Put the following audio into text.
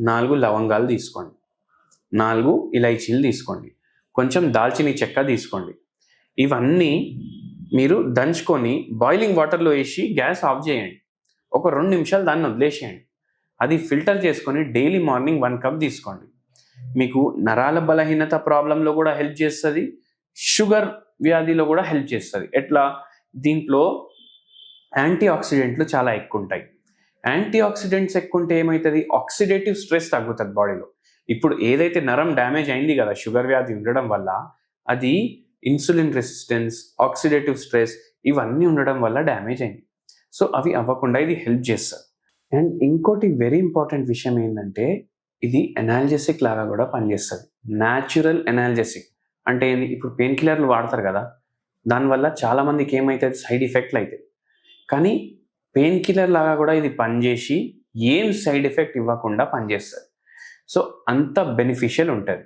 నాలుగు లవంగాలు తీసుకోండి. నాలుగు ఇలైచీలు తీసుకోండి. కొంచెం దాల్చిన చెక్క తీసుకోండి. ఇవన్నీ మీరు దంచుకొని బాయిలింగ్ వాటర్లో వేసి గ్యాస్ ఆఫ్ చేయండి. ఒక రెండు నిమిషాలు దాన్ని వదిలేసేయండి. అది ఫిల్టర్ చేసుకొని డైలీ మార్నింగ్ వన్ కప్ తీసుకోండి. మీకు నరాల బలహీనత ప్రాబ్లంలో కూడా హెల్ప్ చేస్తుంది. షుగర్ వ్యాధిలో కూడా హెల్ప్ చేస్తుంది. ఎట్లా? దీంట్లో యాంటీ ఆక్సిడెంట్లు చాలా ఎక్కువ ఉంటాయి యాంటీ ఆక్సిడెంట్స్ ఎక్కువ ఉంటే ఏమవుతుంది ఆక్సిడేటివ్ స్ట్రెస్ తగ్గుతుంది బాడీలో ఇప్పుడు ఏదైతే నరం డ్యామేజ్ అయింది కదా షుగర్ వ్యాధి ఉండడం వల్ల అది ఇన్సులిన్ రెసిస్టెన్స్ ఆక్సిడేటివ్ స్ట్రెస్ ఇవన్నీ ఉండడం వల్ల డ్యామేజ్ అయింది. సో అవి అవ్వకుండా ఇది హెల్ప్ చేస్తుంది. అండ్ ఇంకోటి వెరీ ఇంపార్టెంట్ విషయం ఏంటంటే ఇది ఎనాల్జెసిక్ లాగా కూడా పనిచేస్తుంది. న్యాచురల్ ఎనాల్జెసిక్ అంటే ఏంది? ఇప్పుడు పెయిన్ కిల్లర్లు వాడతారు కదా దానివల్ల చాలామందికి ఏమైతుంది? ఏమవుతుంది సైడ్ ఎఫెక్ట్లు అవుతాయి కానీ పెయిన్ కిల్లర్ లాగా కూడా ఇది పనిచేసి ఏం సైడ్ ఎఫెక్ట్ ఇవ్వకుండా పనిచేస్తుంది. సో అంత బెనిఫిషియల్ ఉంటుంది.